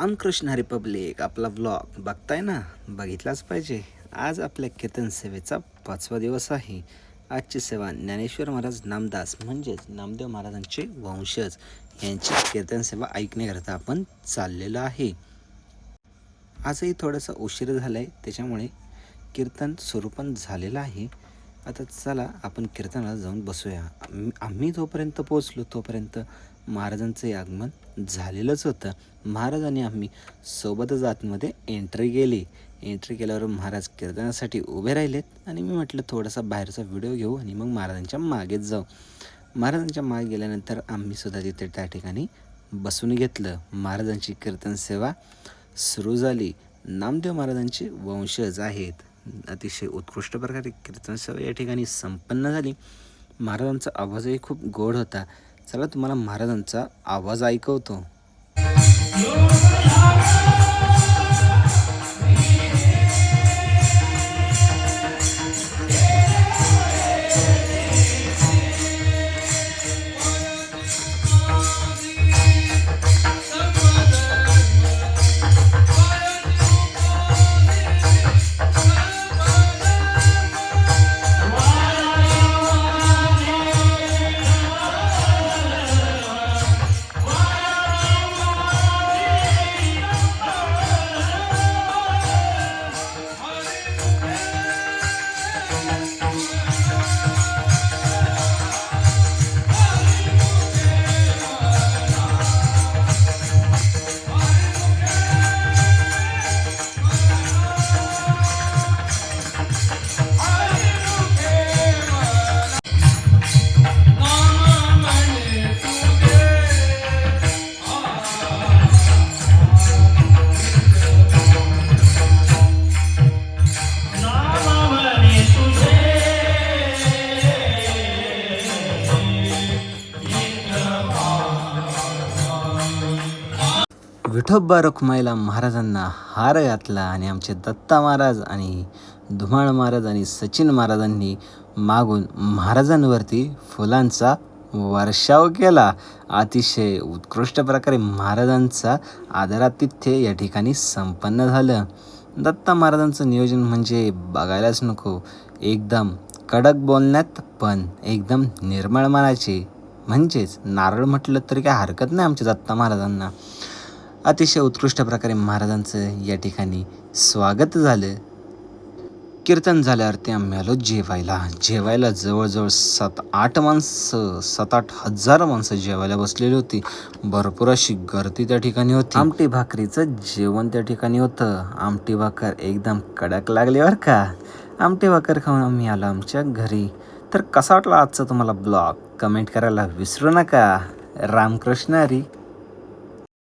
Ramakrishna Republic आपला blog बघताय ना? बघितलाच पाहिजे. आज आपल्या कीर्तन सेवेचा पाचवा दिवस आहे. आजची सेवा ज्ञानेश्वर महाराज नामदास म्हणजेच नामदेव महाराजांचे वंशज यांची कीर्तन सेवा ऐकण्याकरता आपण चाललेलो आहे. आजही थोडासा उशीर झाला आहे त्याच्यामुळे कीर्तन स्वरूपण झालेलं आहे. आता चला आपण कीर्तनाला जाऊन बसूया. आम्ही- जोपर्यंत पोचलो तोपर्यंत महाराजांचं आगमन झालेलंच होतं. महाराज आणि आम्ही सोबतच आतमध्ये एंट्री केली एंट्री केल्यावर महाराज कीर्तनासाठी उभे राहिलेत आणि मी म्हटलं थोडासा बाहेरचा व्हिडिओ घेऊ आणि मग महाराजांच्या मागेच जाऊ. महाराजांच्या मागे गेल्यानंतर आम्ही सुद्धा तिथे त्या ठिकाणी बसून घेतलं. महाराजांची कीर्तन सेवा सुरू झाली. नामदेव महाराजांचे वंशज आहेत. अतिशय उत्कृष्ट प्रकारे कीर्तन या ठिकाणी संपन्न झाली. महाराजांचा आवाजही खूप गोड होता. चला तुम्हाला महाराजांचा आवाज ऐकवतो. विठोबा रखुमाईला महाराजांना हार घातला आणि आमचे दत्ता महाराज आणि धुमाळ महाराज आणि सचिन महाराजांनी मागून महाराजांवरती फुलांचा वर्षाव केला. अतिशय उत्कृष्ट प्रकारे महाराजांचा आदरातिथ्य या ठिकाणी संपन्न झालं. दत्ता महाराजांचं नियोजन म्हणजे बघायलाच नको. एकदम कडक बोलण्यात पण एकदम निर्मळ मनाचे. म्हणजेच नारळ म्हटलं तरी काय हरकत नाही आमच्या दत्ता महाराजांना. अतिशय उत्कृष्ट प्रकारे महाराजांचं या ठिकाणी स्वागत झालं. कीर्तन झाल्यावरती आम्ही आलो जेवायला जेवायला जवळजवळ सात आठ माणसं सात आठ हजार माणसं जेवायला बसलेली होती. भरपूर अशी गर्दी त्या ठिकाणी होती. आमटी भाकरीचं जेवण त्या ठिकाणी होतं. आमटी भाकर एकदम कडक लागली बरं का. आमटी भाकर खाऊन आम्ही आलो आमच्या घरी. तर कसा वाटला आजचा तुम्हाला ब्लॉग? कमेंट करायला विसरू नका. रामकृष्ण हरी.